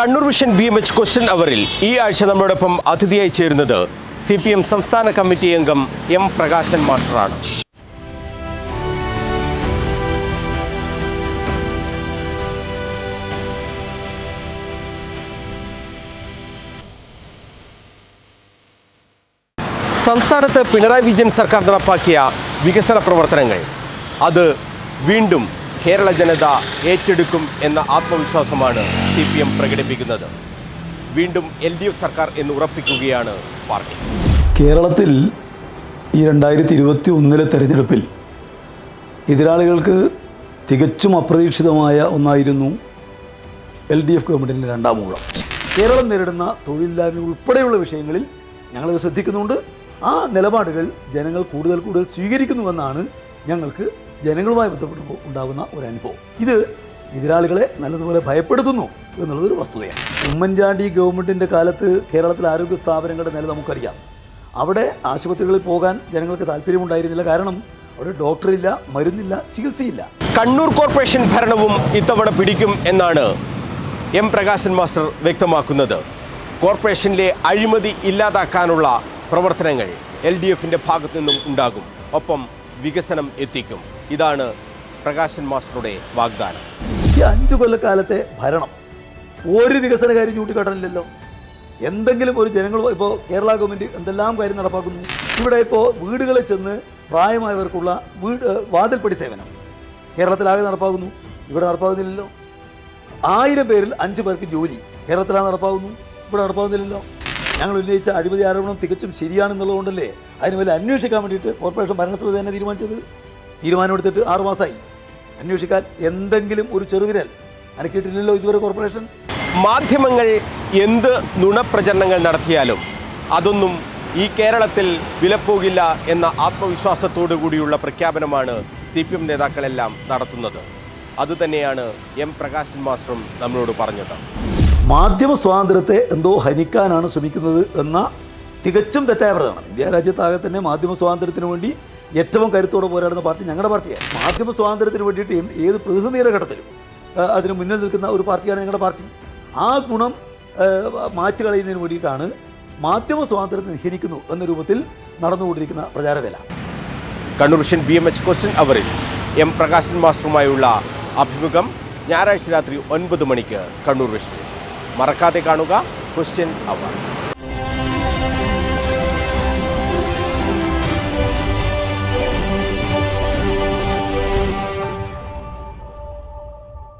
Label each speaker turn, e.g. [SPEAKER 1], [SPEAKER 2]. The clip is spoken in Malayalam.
[SPEAKER 1] Kannur Vision B M H question അവറിൽ ഈ ആഴ്ച നമ്മളോടൊപ്പം അതിഥിയായി ചേരുന്നത് സി പി എം സംസ്ഥാന കമ്മിറ്റി അംഗം എം പ്രകാശൻ മാസ്റ്ററാണ്. സംസ്ഥാനത്ത് പിണറായി വിജയൻ സർക്കാർ നടപ്പാക്കിയ വികസന പ്രവർത്തനങ്ങൾ. അത് വീണ്ടും കേരള ജനത ഏറ്റെടുക്കും എന്ന ആത്മവിശ്വാസമാണ് സി പി എം പ്രകടിപ്പിക്കുന്നത്. വീണ്ടും എൽ ഡി എഫ് സർക്കാർ എന്ന് ഉറപ്പിക്കുകയാണ് പാർട്ടി.
[SPEAKER 2] കേരളത്തിൽ ഈ രണ്ടായിരത്തി ഇരുപത്തി ഒന്നിലെ തെരഞ്ഞെടുപ്പിൽ എതിരാളികൾക്ക് തികച്ചും അപ്രതീക്ഷിതമായ ഒന്നായിരുന്നു എൽ ഡി എഫ് ഗവൺമെന്റിന്റെ രണ്ടാം ഊഴം. കേരളം നേരിടുന്ന തൊഴിലില്ലായ്മ ഉൾപ്പെടെയുള്ള വിഷയങ്ങളിൽ ഞങ്ങളത് ശ്രദ്ധിക്കുന്നുണ്ട്. ആ നിലപാടുകൾ ജനങ്ങൾ കൂടുതൽ കൂടുതൽ സ്വീകരിക്കുന്നുവെന്നാണ് ഞങ്ങൾക്ക് ജനങ്ങളുമായി ബന്ധപ്പെട്ട് ഉണ്ടാകുന്ന ഒരു അനുഭവം. ഇത് എതിരാളികളെ നല്ലതുപോലെ ഭയപ്പെടുത്തുന്നു എന്നുള്ളതൊരു വസ്തുതയാണ്. ഉമ്മൻചാണ്ടി ഗവൺമെന്റിന്റെ കാലത്ത് കേരളത്തിലെ ആരോഗ്യ സ്ഥാപനങ്ങളുടെ നില നമുക്കറിയാം. അവിടെ ആശുപത്രികളിൽ പോകാൻ ജനങ്ങൾക്ക് താല്പര്യമുണ്ടായിരുന്നില്ല. കാരണം അവിടെ ഡോക്ടറില്ല മരുന്നില്ല ചികിത്സയില്ല.
[SPEAKER 1] കണ്ണൂർ കോർപ്പറേഷൻ ഭരണവും ഇത്തവണ പിടിക്കും എന്നാണ് എം പ്രകാശൻ മാസ്റ്റർ വ്യക്തമാക്കുന്നത്. കോർപ്പറേഷനിലെ അഴിമതി ഇല്ലാതാക്കാനുള്ള പ്രവർത്തനങ്ങൾ എൽ ഡി എഫിന്റെ ഭാഗത്തു നിന്നും ഉണ്ടാകും. ഒപ്പം വികസനം എത്തിക്കും. ഇതാണ് പ്രകാശൻ മാസ്റ്ററുടെ വാഗ്ദാനം.
[SPEAKER 2] ഈ അഞ്ചു കൊല്ലക്കാലത്തെ ഭരണം ഒരു വികസന കാര്യം ചൂണ്ടിക്കാട്ടാനില്ലല്ലോ എന്തെങ്കിലും ഒരു ജനങ്ങൾ ഇപ്പോൾ കേരള ഗവൺമെന്റ് എന്തെല്ലാം കാര്യം നടപ്പാക്കുന്നു? ഇവിടെ ഇപ്പോൾ വീടുകളിൽ ചെന്ന് പ്രായമായവർക്കുള്ള വീട് വാതിൽപ്പടി സേവനം കേരളത്തിലാകെ നടപ്പാകുന്നു ഇവിടെ നടപ്പാകുന്നില്ലല്ലോ. ആയിരം പേരിൽ അഞ്ച് പേർക്ക് ജോലി കേരളത്തിലാണ് നടപ്പാകുന്നു. ഇവിടെ നടപ്പാകുന്നില്ലല്ലോ. ഞങ്ങൾ ഉന്നയിച്ച അഴിമതി ആരോപണം തികച്ചും ശരിയാണെന്നുള്ളതുകൊണ്ടല്ലേ അതിന് വലിയ അന്വേഷിക്കാൻ വേണ്ടിയിട്ട് കോർപ്പറേഷൻ ഭരണസമിതി തന്നെ തീരുമാനിച്ചത്? തീരുമാനമെടുത്തിട്ട് ആറു മാസമായി. അന്വേഷിക്കാൻ എന്തെങ്കിലും ഒരു ചെറുവിരൽ അനക്കിയിട്ടില്ലല്ലോ ഇതുവരെ കോർപ്പറേഷൻ?
[SPEAKER 1] മാധ്യമങ്ങൾ എന്ത് നുണപ്രചരണങ്ങൾ നടത്തിയാലും അതൊന്നും ഈ കേരളത്തിൽ വിലപ്പോകില്ല എന്ന ആത്മവിശ്വാസത്തോടു കൂടിയുള്ള പ്രഖ്യാപനമാണ് സി പി എം നേതാക്കളെല്ലാം നടത്തുന്നത്. അതുതന്നെയാണ് എം പ്രകാശൻ മാസ്റ്ററും നമ്മളോട് പറഞ്ഞത്.
[SPEAKER 2] മാധ്യമ സ്വാതന്ത്ര്യത്തെ എന്തോ ഹനിക്കാനാണ് ശ്രമിക്കുന്നത് എന്ന തികച്ചും തെറ്റായ പ്രചരണം. ഇന്ത്യ രാജ്യത്താകെ തന്നെ മാധ്യമ സ്വാതന്ത്ര്യത്തിന് വേണ്ടി ഏറ്റവും കരുത്തോടെ പോരാടുന്ന പാർട്ടി ഞങ്ങളുടെ പാർട്ടിയാണ്. മാധ്യമ സ്വാതന്ത്ര്യത്തിന് വേണ്ടിയിട്ട് ഏത് പ്രതിസന്ധിയുടെ ഘട്ടത്തിലും അതിന് മുന്നിൽ നിൽക്കുന്ന ഒരു പാർട്ടിയാണ് ഞങ്ങളുടെ പാർട്ടി. ആ ഗുണം മാച്ച് കളയുന്നതിന് വേണ്ടിയിട്ടാണ് മാധ്യമ സ്വാതന്ത്ര്യത്തെ ഹനിക്കുന്നു എന്ന രൂപത്തിൽ നടന്നുകൊണ്ടിരിക്കുന്ന പ്രചാരവേല.
[SPEAKER 1] Kannur Vision B M H question അവറിൽ M Prakashan മാസ്റ്ററുമായുള്ള അഭിമുഖം ഞായറാഴ്ച രാത്രി ഒൻപത് മണിക്ക് കണ്ണൂർ വിഷനിൽ മറക്കാതെ കാണുക ക്വസ്റ്റ്യൻ അവർ